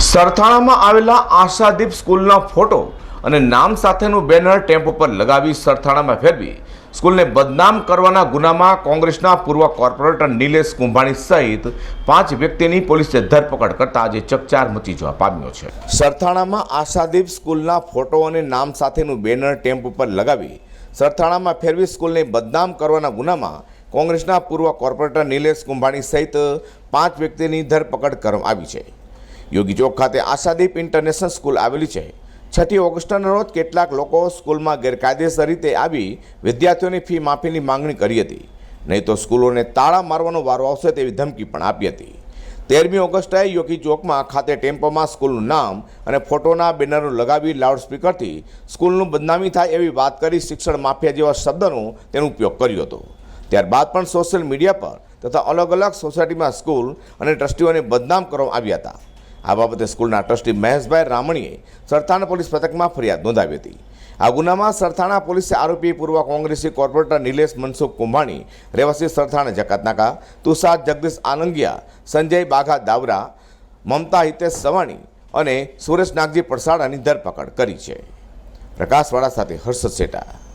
સરથાણામાં આવેલા આશાદીપ સ્કૂલના ફોટો અને નામ સાથેનું બેનર ટેમ્પો પર લગાવી સરથાણામાં ફેરવી સ્કૂલને બદનામ કરવાના ગુનામાં કોંગ્રેસના પૂર્વ કોર્પોરેટર નિલેશ કુંભાણી સહિત પાંચ વ્યક્તિની પોલીસે ધરપકડ કરતા આજે ચકચાર મચી જવા પામ્યો છે. સરથાણામાં આશાદીપ સ્કૂલના ફોટો અને નામ સાથેનું બેનર ટેમ્પો પર લગાવી સરથાણામાં ફેરવી સ્કૂલને બદનામ કરવાના ગુનામાં કોંગ્રેસના પૂર્વ કોર્પોરેટર નિલેશ કુંભાણી સહિત પાંચ વ્યક્તિની ધરપકડ કરવામાં આવી છે. યોગી ચોક ખાતે આશાદીપ ઇન્ટરનેશનલ સ્કૂલ આવેલી છે. છઠ્ઠી ઓગસ્ટના રોજ કેટલાક લોકો સ્કૂલમાં ગેરકાયદેસર રીતે આવી વિદ્યાર્થીઓની ફી માફીની માંગણી કરી હતી. નહીં તો સ્કૂલોને તાળા મારવાનો વારો આવશે તેવી ધમકી પણ આપી હતી. તેરમી ઓગસ્ટે યોગી ચોકમાં ખાતે ટેમ્પોમાં સ્કૂલનું નામ અને ફોટોના બેનરો લગાવી લાઉડસ્પીકરથી સ્કૂલનું બદનામી થાય એવી વાત કરી શિક્ષણ માફિયા જેવા શબ્દનો તેનો ઉપયોગ કર્યો હતો. ત્યારબાદ પણ સોશિયલ મીડિયા પર તથા અલગ અલગ સોસાયટીમાં સ્કૂલ અને ટ્રસ્ટીઓને બદનામ કરવામાં આવ્યા હતા. આ બાબતે સ્કૂલના ટ્રસ્ટી મહેશભાઈ રામણીએ સરથાણા પોલીસ પથકમાં ફરિયાદ નોંધાવી હતી. આ ગુનામાં સરથાણા પોલીસે આરોપી પૂર્વ કોંગ્રેસી કોર્પોરેટર નિલેશ મનસુખ કુંભાણી, રહેવાસી સરથાણા જકાતનાકા, તુષાર જગદીશ આનંગિયા, સંજય બાઘા દાવરા, મમતા હિતેશ સવાણી અને સુરેશ નાગજી પડસાડાની ધરપકડ કરી છે. પ્રકાશવાળા સાથે હર્ષદ શેઠા